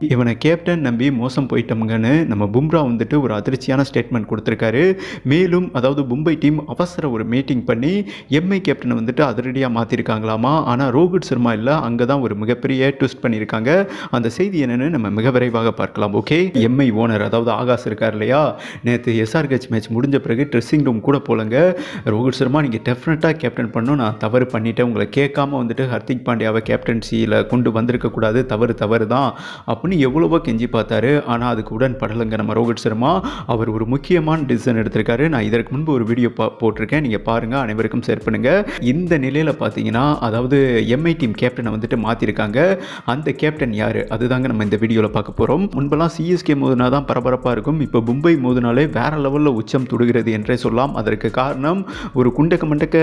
இவனை கேப்டன் நம்பி மோசம் போயிட்டோம்ங்கன்னு நம்ம பும்ரா வந்துட்டு ஒரு அதிர்ச்சியான ஸ்டேட்மெண்ட் கொடுத்துருக்காரு. மேலும் அதாவது மும்பை டீம் அவசர ஒரு மீட்டிங் பண்ணி எம்ஐ கேப்டனை வந்துட்டு அதிரடியாக மாற்றிருக்காங்களாமா ஆனால் ரோஹித் சர்மா இல்லை அங்கே தான் ஒரு மிகப்பெரிய ட்விஸ்ட் பண்ணியிருக்காங்க. அந்த செய்தி என்னென்னு நம்ம மிக விரைவாக பார்க்கலாம் ஓகே எம்ஐ ஓனர் அதாவது ஆகாஷ் இருக்கார் இல்லையா? நேற்று எஸ்ஆர்ஹெச் மேட்ச் முடிஞ்ச பிறகு ட்ரெஸ்ஸிங் ரூம் கூட போலங்க. ரோஹித் சர்மா நீங்கள் டெஃபினட்டாக கேப்டன் பண்ணணும். நான் தவறு பண்ணிட்டேன். உங்களை கேட்காம வந்துட்டு ஹர்திக் பாண்டியாவை கேப்டன்சியில் கொண்டு வந்திருக்கக்கூடாது. தவறு தவறு தான் அப்படின்னு எவ்வளவோ கெஞ்சி பார்த்தாரு. ஆனால் அதுக்கு உடன்படலைங்க நம்ம ரோஹித் சர்மா. அவர் ஒரு முக்கியமான டிசிஷன் எடுத்திருக்காரு. நான் இதற்கு முன்பு ஒரு வீடியோ பா போட்டிருக்கேன். நீங்கள் பாருங்கள் அனைவருக்கும் ஷேர் பண்ணுங்கள் இந்த நிலையில் பார்த்தீங்கன்னா அதாவது எம்ஐ டீம் கேப்டனை வந்துட்டு மாற்றிருக்காங்க அந்த கேப்டன் யார்? அதுதாங்க நம்ம இந்த வீடியோவில் பார்க்க போகிறோம் முன்பெல்லாம் சிஎஸ்கே மோதினா தான் பரபரப்பாக இருக்கும். இப்போ மும்பை மோதினாலே வேற லெவலில் உச்சம் தொடுகிறது என்றே சொல்லலாம். அதற்கு காரணம் ஒரு குண்டக்க மண்டக்க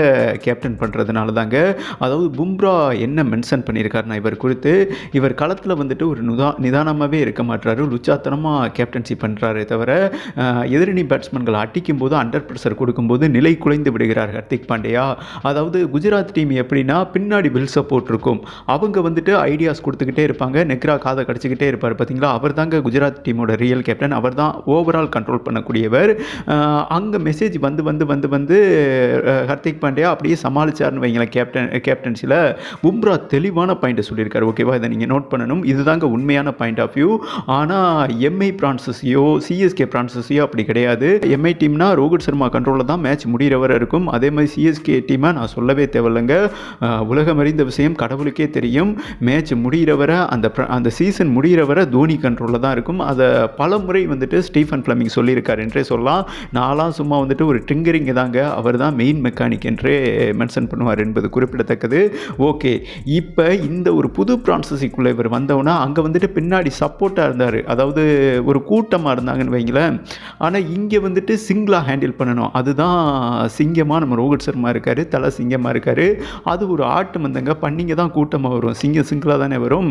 கேப்டன் பண்ணுறதுனால தாங்க அதாவது பும்ரா என்ன மென்ஷன் பண்ணியிருக்காருன்னா இவர் குறித்து இவர் களத்தில் வந்துட்டு ஒரு நுதா நிதானமாகவே இருக்க மாட்டாரு லுச்சாத்தனமாக கேப்டன்சி பண்ணுறாரே தவிர எதிரணி பேட்ஸ்மேன்கள் அடிக்கும் போது அண்டர் ப்ரெஷர் கொடுக்கும்போது நிலை குலைந்து விடுகிறார் ஹர்திக் பாண்டியா. அதாவது குஜராத் டீம் எப்படின்னா பின்னாடி பில் சப்போர்ட் இருக்கும். அவங்க வந்துட்டு ஐடியாஸ் கொடுத்துக்கிட்டே இருப்பாங்க. நெக்ரா காதை கடிச்சிக்கிட்டே இருப்பார் பார்த்தீங்களா அவர் தாங்க குஜராத் டீமோட ரியல் கேப்டன் அவர் தான் ஓவரால் கண்ட்ரோல் பண்ணக்கூடியவர். அங்கே மெசேஜ் வந்து வந்து வந்து வந்து ஹர்திக் பாண்டியா அப்படியே சமாளிச்சார்னு வைங்களேன் கேப்டன் கேப்டன்சியில் பும்ரா தெளிவான பாயிண்ட்டை சொல்லியிருக்காரு. ஓகேவா? இதை நீங்கள் நோட் பண்ணணும். இதுதாங்க உண்மையான பாயிண்ட் ஆஃப் வியூ ஆனால் எம்ஐ பிரான்சஸையோ சிஎஸ்கே பிரான்சஸையோ அப்படி கிடையாது. எம்ஐ டீம்னா ரோஹித் சர்மா கண்ட்ரோலில் தான் மேட்ச் முடிகிற வரை இருக்கும். அதே மாதிரி சிஎஸ்கே டீமை நான் சொல்லவே தேவையில்லைங்க. உலகம் அறிந்த விஷயம் கடவுளுக்கே தெரியும். மேட்ச் முடிகிற வரை அந்த அந்த சீசன் முடிகிற வரை தோனி கண்ட்ரோலில் தான் இருக்கும். அதை பல முறை வந்துட்டு ஸ்டீஃபன் ஃப்ளமிங் சொல்லியிருக்கார் என்றே சொல்லலாம். நான்லாம் சும்மா வந்துட்டு ஒரு ட்ரிங்கரிங் தாங்க. அவர் தான் மெயின் மெக்கானிக் என்றே மென்ஷன் பண்ணுவார் என்பது குறிப்பிடத்தக்கது. ஓகே. இப்போ இந்த ஒரு புது பிரான்சஸிக்குள்ளே இவர் வந்தவொன்னா அங்கே வந்துட்டு பின்னாடி சப்போர்ட்டாக இருந்தார். அதாவது ஒரு கூட்டமாக இருந்தாங்கன்னு வைங்களேன். ஆனால் இங்கே வந்துட்டு சிங்கிளாக ஹேண்டில் பண்ணணும். அதுதான் சிங்கமாக நம்ம ரோஹித் சர்மா இருக்கார் தலை சிங்கமாக இருக்கார். அது ஒரு ஆட்டு வந்தங்க பண்ணிங்க தான் கூட்டமாக வரும். சிங்கம் சிங்கிளாக தானே வரும்.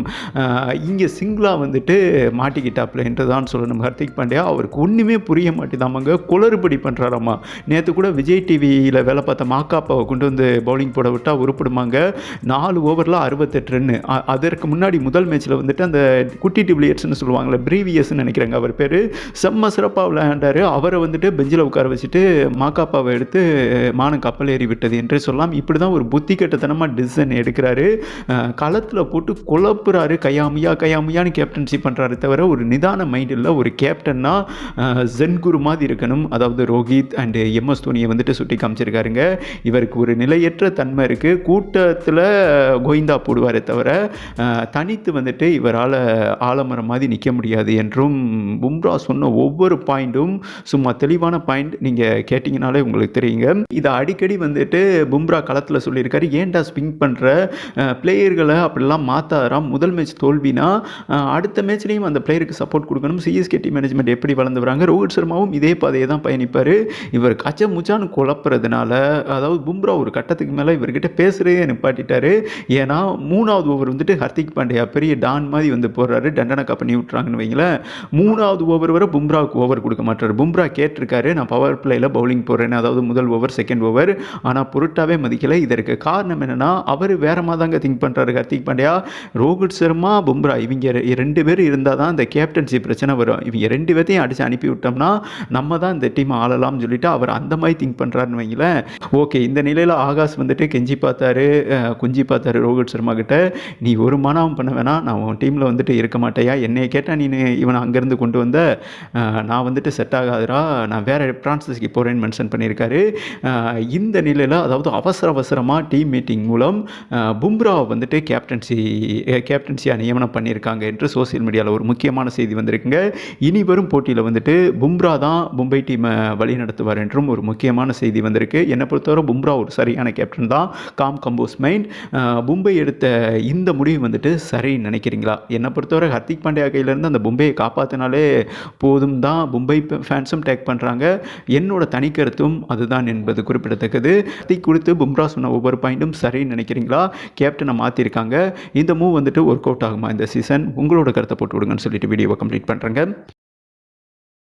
இங்கே சிங்கிளாக வந்துட்டு மாட்டிக்கிட்டாப்ல என்று தான் சொல்லணும். ஹர்திக் பாண்டியா அவருக்கு ஒன்றுமே புரிய மாட்டேதாமாங்க. குளறுபடி பண்ணுறாராம்மா நேற்று கூட விஜய் டிவியில் வேலை பார்த்த மாக்காப்பாவை கொண்டு வந்து பவுலிங் போட விட்டால் உருப்பிடுமாங்க. நாலு ஓவரில் அறுபத்தெட்டு ரன்னு அதற்கு முன்னாடி முதல் மேட்ச்சில் வந்துட்டு அந்த குட்டி டிபிளியர்ஸ்னு சொல்லுவாங்கள்ல ப்ரீவியஸ்னு நினைக்கிறாங்க அவர் பேர். செம்ம சிறப்பாக விளையாண்டார். அவரை வந்துட்டு பெஞ்சில் உட்கார வச்சுட்டு மாக்காப்பாவை எடுத்து மானம் கப்பல் ஏறி விட்டது என்றே சொல்லலாம். இப்படி தான் ஒரு புத்தி கட்டத்தனமாக டிசிஷன் எடுக்கிறாரு. களத்தில் போட்டு குழப்புறாரு. கையாமையா கையாமையான்னு கேப்டன்சி பண்ணுறாரு தவிர ஒரு நிதான மைண்ட் இல்லை ஒரு கேப்டன்னா ஜென்குரு மாதிரி இருக்கணும். அதாவது ரோஹித் அண்டு எம்எஸ் தோனியை வந்துட்டு சுட்டி காமிச்சிருக்காருங்க. இவருக்கு ஒரு நிலையற்ற தன்மை இருக்குது கூட்டத்தில் கோவிந்தா போடுவாரே தவிர தனித்து வந்துட்டு இவரால் ஆலமரம் மாதிரி நிற்க முடியாது என்றும் பும்ரா சொன்ன ஒவ்வொரு பாயிண்ட்டும் சும்மா தெளிவான பாயிண்ட் நீங்கள் கேட்டிங்கனாலே உங்களுக்கு தெரியுங்க. இதை அடிக்கடி வந்துட்டு பும்ரா களத்தில் சொல்லியிருக்காரு. ஏன்டா ஸ்பின் பண்ணுற பிளேயர்களை அப்படிலாம் மாற்றாராம் முதல் மேட்ச் தோல்வினா அடுத்த மேட்ச்லேயும் அந்த பிளேயருக்கு சப்போர்ட் கொடுக்கணும். சிஎஸ்கே டீம் மேனேஜ்மெண்ட் எப்படி வளர்ந்து வராங்க ரோஹித் சர்மாவும் இதே பாதையை தான் பயணிப்பார். இவர் கச்ச முச்சான்னு குழப்புறதுனால அதாவது பும்ரா ஒரு கட்டத்துக்கு மேலே இவர்கிட்ட பேசுகிறதே நிப்பாட்டிட்டாரு. ஏன்னா மூணாவது ஓவர் வந்துட்டு ஹர்திக் பாண்டியா பெரிய டான் மாதிரி வந்து போடுறாரு தண்டனக்கா பண்ணி விட்றாங்கன்னு வைங்களேன். மூணாவது ஓவர் வரை பும்ராவுக்கு ஓவர் கொடுக்க மாட்டார். பும்ரா கேட்டிருக்காரு நான் பவர் பிளேயில் பவுலிங் போடுறேன். அதாவது முதல் ஓவர் செகண்ட் ஓவர் ஆனால் பொருட்டாவே மதிக்கலை. இதற்கு காரணம் என்னென்னா அவர் வேற மாதிரி தாங்க திங்க் பண்ணுறாரு கார்த்திக் பாண்டியா ரோஹித் சர்மா பும்ரா இவங்க ரெண்டு பேர் இருந்தால் தான் இந்த கேப்டன்சி பிரச்சனை வரும். இவங்க ரெண்டு பேர்த்தையும் அடித்து அனுப்பி விட்டோம்னா நம்ம தான் இந்த டீம் ஆளலாம்னு சொல்லிட்டு அவர் அந்த மாதிரி திங்க் பண்ணுறாருன்னு வைங்களேன். ஓகே இந்த நிலையில் ஆகாஷ் வந்துட்டு கெஞ்சி பார்த்தாரு. குஞ்சி பார்த்தாரு ரோஹித் சர்மா கிட்ட. நீ ஒரு மானாவும் பண்ண வேணாம். நான் உன் டீமில் வந்துட்டு இருக்க மாட்டேயா? என்னை கேட்டால் நீ இவனை அங்கேருந்து கொண்டு வந்த நான் வந்துட்டு செட் ஆகாதுடா நான் வேறு பிரான்சஸ்க்கு போகிறேன்னு மென்ஷன் பண்ணியிருக்காரு. இந்த நிலையில் அதாவது அவசர அவசரமாக டீம் மீட்டிங் மூலம் பும்ராவை வந்துட்டு கேப்டன்சி கேப்டன்சியாக நியமனம் பண்ணியிருக்காங்க என்று சோஷியல் மீடியாவில் ஒரு முக்கியமான செய்தி வந்திருக்குங்க. இனி வரும் போட்டியில் வந்துட்டு பும்ரா தான் மும்பை டீமை வழி நடத்துவார் என்றும் ஒரு முக்கியமான செய்தி வந்திருக்கு. என்னை பொறுத்தவரை பும்ரா ஒரு சரியான கேப்டன் தான். காம் கம்போஸ் மைண்ட் மும்பை எடுத்த இந்த முடிவு வந்துட்டு சரின்னு நினைக்கிறீங்களா? என்னை பொறுத்தவரை ஹர்திக் பாண்டியா கையிலேருந்து அந்த மும்பையை காப்பாற்றினாலே போதும் தான் மும்பை ஃபேன்ஸும் டேக் பண்ணுறாங்க என்னோட தனிக்கருத்தும் அதுதான் என்பது குறிப்பிடத்தக்கது. ஹர்திக் கொடுத்து பும்ரா சொன்ன ஒவ்வொரு பாயிண்ட்டும் சரின்னு நினைக்கிறீங்களா? கேப்டனை மாற்றிருக்காங்க இந்த மூவ் வந்துட்டு ஒர்க் அவுட் ஆகுமா இந்த சீசன் உங்களோட கருத்தை போட்டு விடுங்கன்னு சொல்லிட்டு வீடியோவை கம்ப்ளீட் பண்ணுறேங்க